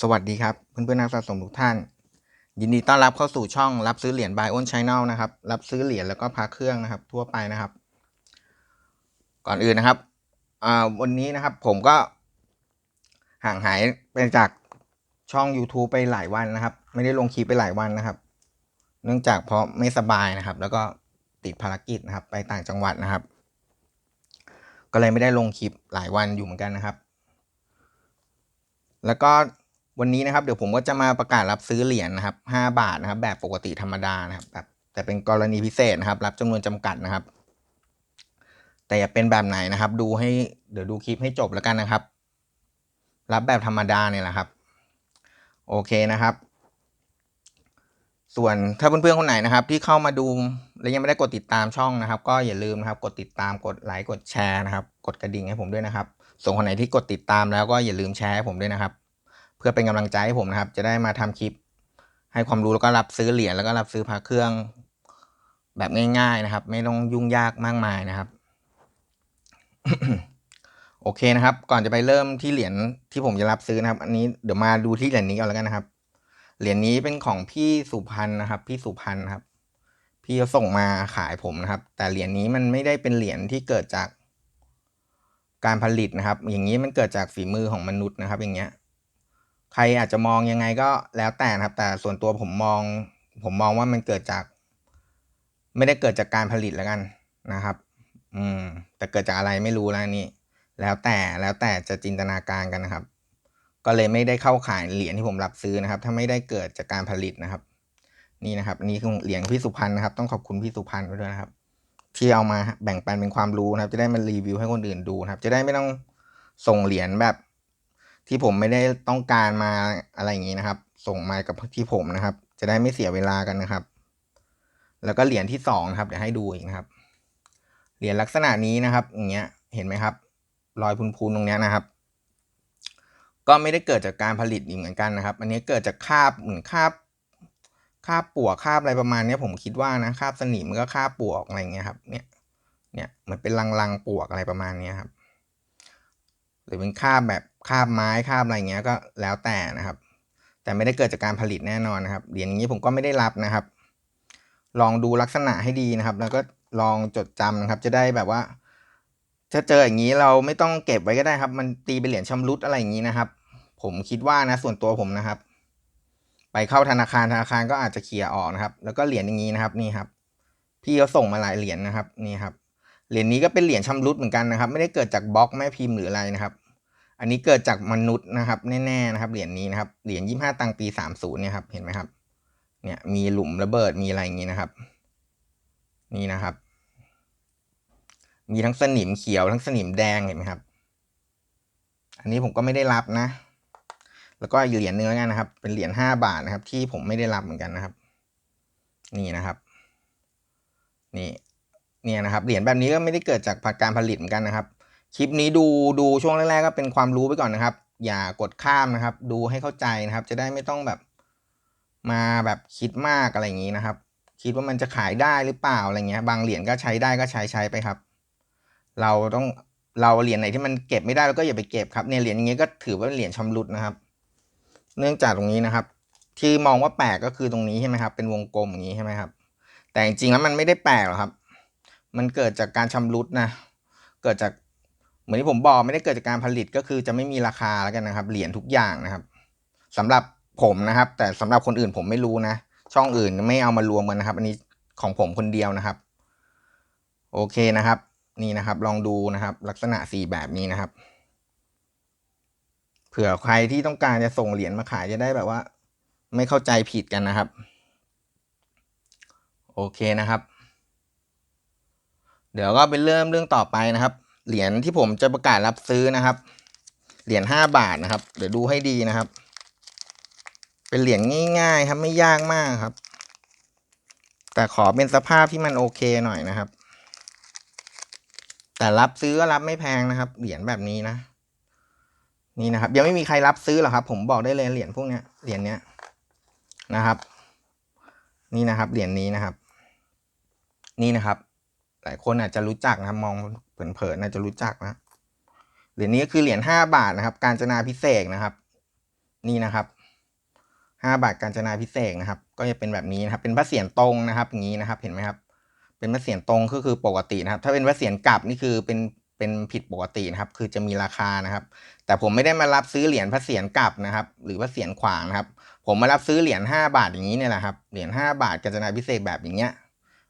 สวัสดีครับเพื่อนเพื่อนๆนักสะสมทุกท่าน ยินดีต้อนรับเข้าสู่ช่องรับซื้อเหรียญ Buy on Channel นะครับ รับซื้อเหรียญแล้วก็พาเครื่องนะครับ ทั่วไปนะครับ ก่อนอื่นนะครับวันนี้นะครับผมก็ห่างหายไปจากช่อง YouTube ไปหลายวันนะครับ ไม่ได้ลงคลิปไปหลายวันนะครับ เนื่องจากเพราะไม่สบายนะครับ แล้วก็ติดภารกิจนะครับ ไปต่างจังหวัดนะครับ ก็เลยไม่ได้ลงคลิปหลายวันอยู่เหมือนกันนะครับ แล้วก็ วันนี้นะครับเดี๋ยวผมก็จะมาประกาศรับซื้อเหรียญนะครับห้าบาทนะครับ แบบปกติธรรมดานะครับแบบแต่เป็นกรณีพิเศษนะครับ รับจำนวนจำกัดนะครับ แต่อย่าเป็นแบบไหนนะครับ ดูให้เดี๋ยวดูคลิปให้จบแล้วกันนะครับ รับแบบธรรมดาเนี่ยแหละครับ โอเคนะครับ ส่วนถ้าเพื่อนๆคนไหนนะครับ ที่เข้ามาดูและยังไม่ได้กดติดตามช่องนะครับ ก็อย่าลืมนะครับ กดติดตามกดไลค์กดแชร์นะครับ กดกระดิ่งให้ผมด้วยนะครับ ส่วนคนไหนที่กดติดตามแล้วก็อย่าลืมแชร์ให้ผมด้วยนะครับ เพื่อเป็นกำลังใจให้ผมนะครับ จะได้มาทำคลิป ให้ความรู้แล้วก็รับซื้อเหรียญแล้วก็รับซื้อพระเครื่องแบบง่าย ๆนะครับ ไม่ต้องยุ่งยากมากมายนะครับ โอเคนะครับ ก่อนจะไปเริ่มที่เหรียญที่ผมจะรับซื้อนะครับ อันนี้เดี๋ยวมาดูที่เหรียญนี้ก่อนแล้วกันนะครับ เหรียญนี้เป็นของพี่สุพันนะครับ พี่สุพันครับ พี่เขาส่งมาขายผมนะครับ แต่เหรียญนี้มันไม่ได้เป็นเหรียญที่เกิดจากการผลิตนะครับ อย่างนี้มันเกิดจากฝีมือของมนุษย์นะครับ อย่างเงี้ย รอาจจะมองยังไงก็แล้วแต่นะครับ แต่ส่วนตัวผมมอง ผมมองว่ามันเกิดจาก ไม่ได้เกิดจากการผลิตแล้วกันนะครับ อืม แต่เกิดจากอะไรไม่รู้แล้วนี่ แล้วแต่แล้วแต่จะจินตนาการกันนะครับ ก็เลยไม่ได้เข้าขายเหรียญที่ผมรับซื้อนะครับ ถ้าไม่ได้เกิดจากการผลิตนะครับ นี่นะครับนนี่คือเหรียญพี่สุพันธ์นะครับ ต้องขอบคุณพี่สุพันธ์ด้วยนะครับ ที่เอามาแบ่งปันเป็นความรู้นะครับ จะได้มารีวิวให้คนอื่นดูนะครับ จะได้ไม่ต้องส่งเหรียญแบบ ที่ผมไม่ได้ต้องการมาอะไรอย่างนี้นะครับ ส่งมากับที่ผมนะครับ จะได้ไม่เสียเวลากันนะครับ แล้วก็เหรียญที่สองนะครับเดี๋ยวให้ดูอีกนะครับ เหรียญลักษณะนี้นะครับ อย่างเงี้ยเห็นไหมครับ รอยพูนๆตรงเนี้ยนะครับ ก็ไม่ได้เกิดจากการผลิตอีกเหมือนกันนะครับ อันนี้เกิดจากคาบเหมือนคาบคาบปวกคาบอะไรประมาณเนี้ยผมคิดว่านะคาบสนิมก็คาบปวกอะไรเงี้ยครับเนี่ยเนี่ยเหมือนเป็นลังๆปวกอะไรประมาณเนี้ยครับ หรือเป็นคาบแบบ คาบไม้คาบอะไรเงี้ยก็แล้วแต่นะครับ แต่ไม่ได้เกิดจากการผลิตแน่นอนนะครับเหรียญอย่างนี้ผมก็ไม่ได้รับนะครับ ลองดูลักษณะให้ดีนะครับ แล้วก็ลองจดจำนะครับ จะได้แบบว่าถ้าเจออย่างนี้เราไม่ต้องเก็บไว้ก็ได้ครับ มันตีเป็นเหรียญชำรุดอะไรอย่างนี้นะครับ ผมคิดว่านะส่วนตัวผมนะครับ ไปเข้าธนาคารธนาคารก็อาจจะเคลียร์ออกนะครับ แล้วก็เหรียญอย่างนี้นะครับนี่ครับ พี่เขาส่งมาหลายเหรียญนะครับนี่ครับเหรียญนี้ก็เป็นเหรียญชำรุดเหมือนกันนะครับ ไม่ได้เกิดจากบล็อกแม่พิมพ์หรืออะไรนะครับ อันนี้เกิดจากมนุษย์นะครับ แน่ๆนะครับ เหรียญนี้นะครับ เหรียญยี่ห้าตังปีสามศูนย์เนี่ยครับ เห็นไหมครับ เนี่ยมีหลุมระเบิดมีอะไรอย่างนี้นะครับ นี่นะครับ มีทั้งสนิมเขียวทั้งสนิมแดงเห็นไหมครับ อันนี้ผมก็ไม่ได้รับนะ แล้วก็อีกเหรียญหนึงแล้วกันนะครับ เป็นเหรียญห้าบาทนะครับ ที่ผมไม่ได้รับเหมือนกันนะครับ นี่นะครับ นี่ เนี่ยนะครับ เหรียญแบบนี้ก็ไม่ได้เกิดจากการผลิตเหมือนกันนะครับ คลิปนี้ดูดูช่วงแรกๆก็เป็นความรู้ไปก่อนนะครับ อย่ากดข้ามนะครับ ดูให้เข้าใจนะครับ จะได้ไม่ต้องแบบมาแบบคิดมากอะไรอย่างนี้นะครับ คิดว่ามันจะขายได้หรือเปล่าอะไรเงี้ย บางเหรียญก็ใช้ได้ก็ใช้ใช้ไปครับ เราต้องเราเหรียญไหนที่มันเก็บไม่ได้เราก็อย่าไปเก็บครับเนี่ยเหรียญอย่างเงี้ยก็ถือว่าเป็นเหรียญชำรุดนะครับ เนื่องจากตรงนี้นะครับ ที่มองว่าแปลกก็คือตรงนี้ใช่ไหมครับ เป็นวงกลมอย่างนี้ใช่ไหมครับ แต่จริงๆแล้วมันไม่ได้แปลกหรอกครับ มันเกิดจากการชำรุดนะ เกิดจาก เหมือนที่ผมบอกไม่ได้เกิดจากการผลิตก็คือจะไม่มีราคาแล้วกันนะครับ เหรียญทุกอย่างนะครับสำหรับผมนะครับ แต่สำหรับคนอื่นผมไม่รู้นะ ช่องอื่นไม่เอามารวมกันนะครับ อันนี้ของผมคนเดียวนะครับ โอเคนะครับ นี่นะครับ ลองดูนะครับ ลักษณะสี่แบบนี้นะครับ เผื่อใครที่ต้องการจะส่งเหรียญมาขายจะได้แบบว่า ไม่เข้าใจผิดกันนะครับ โอเคนะครับ เดี๋ยวก็ไปเริ่มเรื่องต่อไปนะครับ เหรียญที่ผมจะประกาศรับซื้อนะครับ เหรียญห้าบาทนะครับ เดี๋ยวดูให้ดีนะครับ เป็นเหรียญง่ายๆครับไม่ยากมากครับ แต่ขอเป็นสภาพที่มันโอเคหน่อยนะครับ แต่รับซื้อก็รับไม่แพงนะครับ เหรียญแบบนี้นะ นี่นะครับ ยังไม่มีใครรับซื้อหรอกครับ ผมบอกได้เลยเหรียญพวกเนี้ยเหรียญเนี้ยนะครับ นี่นะครับเหรียญนี้นะครับ นี่นะครับ หลายคนอาจจะรู้จักนะครับมอง เผินๆน่าจะรู้จักนะเหรียญนี้ก็คือเหรียญห้าบาทนะครับ การจนาพิเศษนะครับ นี่นะครับห้าบาทกาญจนาพิเศษนะครับ ก็จะเป็นแบบนี้นะครับ เป็นพระเศียรตรงนะครับอย่างนี้นะครับ เห็นไหมครับ เป็นพระเศียรตรงก็คือปกตินะครับ ถ้าเป็นพระเศียรกลับนี่คือเป็นเป็นผิดปกตินะครับ คือจะมีราคานะครับ แต่ผมไม่ได้มารับซื้อเหรียญพระเศียรกลับนะครับ หรือพระเศียรขวางนะครับ ผมมารับซื้อเหรียญห้าบาทอย่างนี้เนี่ยแหละครับ เหรียญห้าบาทกาญจนาพิเศษแบบอย่างเงี้ย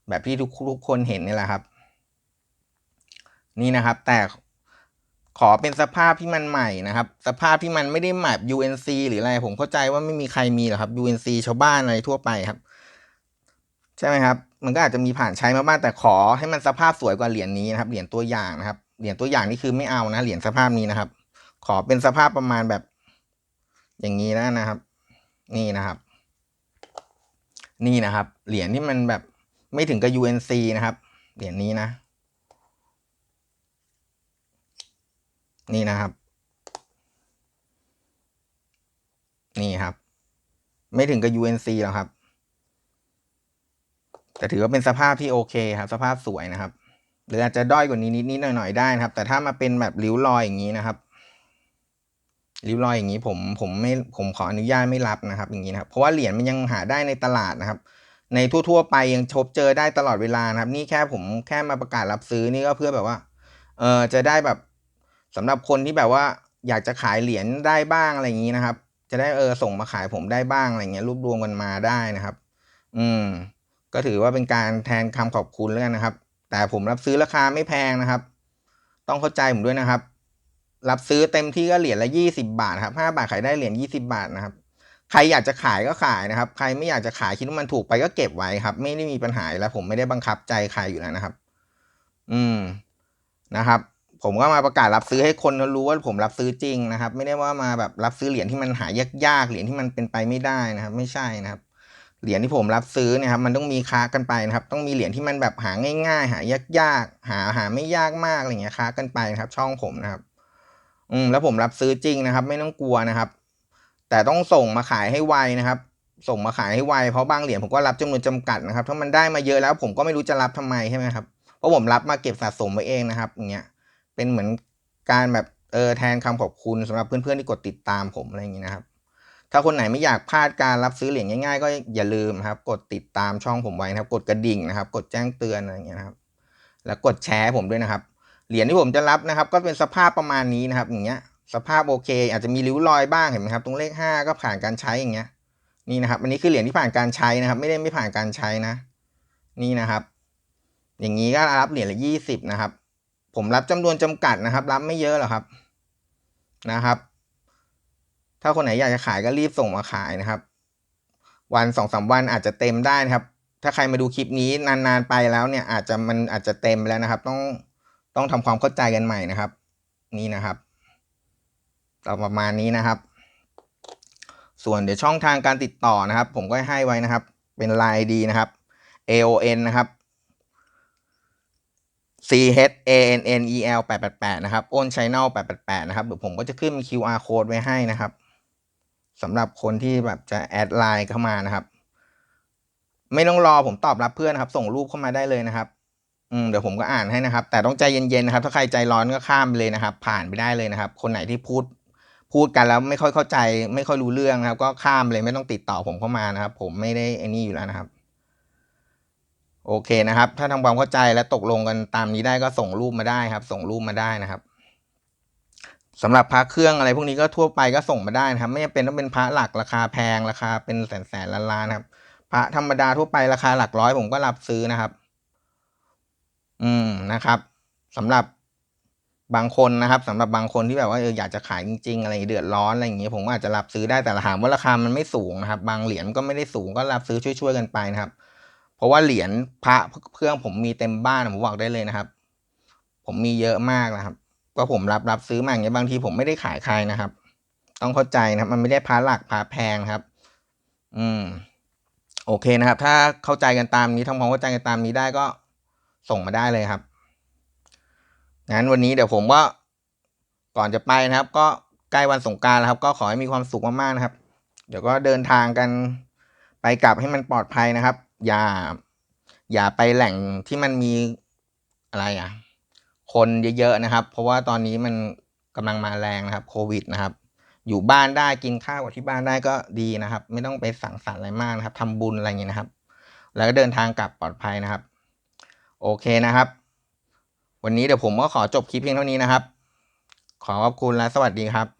แบบที่ทุกทุกคนเห็นนี่แหละครับ นี่นะครับ แต่ขอเป็นสภาพที่มันใหม่นะครับ สภาพที่มันไม่ได้แบบ UNC หรืออะไร ผมเข้าใจว่าไม่มีใครมีหรอกครับ UNC ชาวบ้านอะไรทั่วไปครับ ใช่ไหมครับ มันก็อาจจะมีผ่านใช้มาบ้างแต่ขอให้มันสภาพสวยกว่าเหรียญนี้นะครับ เหรียญตัวอย่างนะครับ เหรียญตัวอย่างนี่คือไม่เอานะ เหรียญสภาพนี้นะครับ ขอเป็นสภาพประมาณแบบ อย่างนี้แล้วนะครับ นี่นะครับ นี่นะครับ เหรียญที่มันแบบไม่ถึงกับ UNC นะครับ เหรียญนี้นะ นี่นะครับ นี่ครับ ไม่ถึงกับ UNC หรอกครับ แต่ถือว่าเป็นสภาพที่โอเคครับ สภาพสวยนะครับ หรืออาจจะด้อยกว่านี้นิดๆหน่อยๆได้นะครับ แต่ถ้ามาเป็นแบบริ้วรอยอย่างนี้นะครับริ้วรอยอย่างนี้ผมผมไม่ผมขออนุญาตไม่รับนะครับอย่างนี้นะครับ เพราะว่าเหรียญมันยังหาได้ในตลาดนะครับ ในทั่ว ๆ ไปยังชบเจอได้ตลอดเวลานะครับ นี่แค่ผมแค่มาประกาศรับซื้อนี่ก็เพื่อแบบว่าเออจะได้แบบ สำหรับคนที่แบบว่าอยากจะขายเหรียญได้บ้างอะไรอย่างนี้นะครับ จะได้เออส่งมาขายผมได้บ้างอะไรเงี้ยรวบรวมกันมาได้นะครับ อืม ก็ถือว่าเป็นการแทนคำขอบคุณแล้วกันนะครับ แต่ผมรับซื้อราคาไม่แพงนะครับ ต้องเข้าใจผมด้วยนะครับ รับซื้อเต็มที่ก็เหรียญละยี่สิบาทครับห้าบาทขายได้เหรียญยี่สิบาทนะครับ ใครอยากจะขายก็ขายนะครับ ใครไม่อยากจะขายคิดว่ามันถูกไปก็เก็บไว้ครับ ไม่ได้มีปัญหาแล้วผมไม่ได้บังคับใจใครอยู่แล้วนะครับ อืมนะครับ ผมก็มาประกาศรับซื้อให้คนรู้ว่าผมรับซื้อจริงนะครับ ไม่ได้ว่ามาแบบรับซื้อเหรียญที่มันหายากๆเหรียญที่มันเป็นไปไม่ได้นะครับ ไม่ใช่นะครับ เหรียญที่ผมรับซื้อเนี่ยครับมันต้องมีค้ากันไปนะครับ ต้องมีเหรียญที่มันแบบหาง่าย ๆ หายากๆหาหาไม่ยากมากอะไรเงี้ยค้ากันไปนะครับ ช่องผมนะครับ อืมแล้วผมรับซื้อจริงนะครับ ไม่ต้องกลัวนะครับ แต่ต้องส่งมาขายให้ไวนะครับส่งมาขายให้ไวเพราะบางเหรียญผมก็รับจำนวนจำกัดนะครับ ถ้ามันได้มาเยอะแล้วผมก็ไม่รู้จะรับทำไมใช่ไหมครับเพราะผมรับมาเก็บสะสมไว้เองนะครับอย่างเงี้ย เป็นเหมือนการแบบเออแทนคำขอบคุณสำหรับเพื่อนๆที่กดติดตามผมอะไรอย่างงี้นะครับ ถ้าคนไหนไม่อยากพลาดการรับซื้อเหรียญง่ายๆ ก็อย่าลืมนะครับ กดติดตามช่องผมไว้นะครับ กดกระดิ่งนะครับ กดแจ้งเตือนอะไรอย่างเงี้ยนครับ แล้วกดแชร์ผมด้วยนะครับ เหรียญที่ผมจะรับนะครับ ก็เป็นสภาพประมาณนี้นะครับ อย่างเงี้ย สภาพโอเค อาจจะมีริ้วรอยบ้างเห็นไหมครับ ตรงเลขห้าก็ผ่านการใช้อย่างเงี้ย นี่นะครับ อันนี้คือเหรียญที่ผ่านการใช้นะครับ ไม่ได้ไม่ผ่านการใช้นะ นี่นะครับ อย่างนี้ก็รับเหรียญละยี่สิบนะครับ ผมรับจำนวนจำกัดนะครับ รับไม่เยอะหรอกครับนะครับ ถ้าคนไหนอยากจะขายก็รีบส่งมาขายนะครับ วันสองสามวันอาจจะเต็มได้นะครับ ถ้าใครมาดูคลิปนี้นานๆไปแล้วเนี่ย อาจจะมันอาจจะเต็มแล้วนะครับ ต้องต้องทำความเข้าใจกันใหม่นะครับ นี่นะครับต่อประมาณนี้นะครับ ส่วนเดี๋ยวช่องทางการติดต่อนะครับ ผมก็ให้ไว้นะครับ เป็นไลน์ดีนะครับ AON นะครับ C H A N N E L 888 นะครับ โอน Channel 888 นะครับเดี๋ยวผมก็จะขึ้น QR code ไว้ให้นะครับสำหรับคนที่แบบจะแอดไลน์เข้ามานะครับ ไม่ต้องรอผมตอบรับเพื่อนนะครับ ส่งรูปเข้ามาได้เลยนะครับอืมเดี๋ยวผมก็อ่านให้นะครับ แต่ต้องใจเย็นๆนะครับ ถ้าใครใจร้อนก็ข้ามไปเลยนะครับ ผ่านไปได้เลยนะครับ คนไหนที่พูดพูดกันแล้วไม่ค่อยเข้าใจ ไม่ค่อยรู้เรื่องนะครับ ก็ข้ามเลยไม่ต้องติดต่อผมเข้ามานะครับ ผมไม่ได้ไอ้นี่อยู่แล้วนะครับ โอเคนะครับ ถ้าทำความเข้าใจและตกลงกันตามนี้ได้ก็ส่งรูปมาได้ครับ ส่งรูปมาได้นะครับสำหรับพระเครื่องอะไรพวกนี้ก็ทั่วไปก็ส่งมาได้นะครับ ไม่จำเป็นต้องเป็นพระหลักราคาแพงราคาเป็นแสนแสนล้านล้านครับพระธรรมดาทั่วไปราคาหลักร้อยผมก็รับซื้อนะครับ อืมนะครับสำหรับบางคนนะครับสำหรับบางคนที่แบบว่าเอออยากจะขายจริงๆอะไรเดือดร้อนอะไรอย่างเงี้ยผมก็อาจจะรับซื้อได้แต่ถามว่าราคามันไม่สูงนะครับ บางเหรียญก็ไม่ได้สูงก็รับซื้อช่วยๆกันไปนะครับ เพราะว่าเหรียญพระเครื่องผมมีเต็มบ้านผมบอกได้เลยนะครับ ผมมีเยอะมากนะครับ ก็ผมรับรับซื้อมาอย่างเงี้ยบางทีผมไม่ได้ขายใครนะครับ ต้องเข้าใจนะครับ มันไม่ได้พระหลักพระแพงครับ อืม โอเคนะครับ ถ้าเข้าใจกันตามนี้ทำความเข้าใจกันตามนี้ได้ก็ส่งมาได้เลยครับงั้นวันนี้เดี๋ยวผมก็ก่อนจะไปนะครับ ก็ใกล้วันสงกรารแล้วครับ ก็ขอให้มีความสุขมากๆนะครับ เดี๋ยวก็เดินทางกันไปกลับให้มันปลอดภัยนะครับ อย่า อย่าไปแหล่งที่มันมีอะไรอะ คนเยอะๆนะครับ เพราะว่าตอนนี้มันกำลังมาแรงนะครับ โควิดนะครับ อยู่บ้านได้กินข้าวกับที่บ้านได้ก็ดีนะครับ ไม่ต้องไปสังสรรค์อะไรมากนะครับทำบุญอะไรอย่างเงี้ยนะครับ แล้วก็เดินทางกลับปลอดภัยนะครับ โอเคนะครับ วันนี้เดี๋ยวผมก็ขอจบคลิปเพียงเท่านี้นะครับ ขอขอบคุณและสวัสดีครับ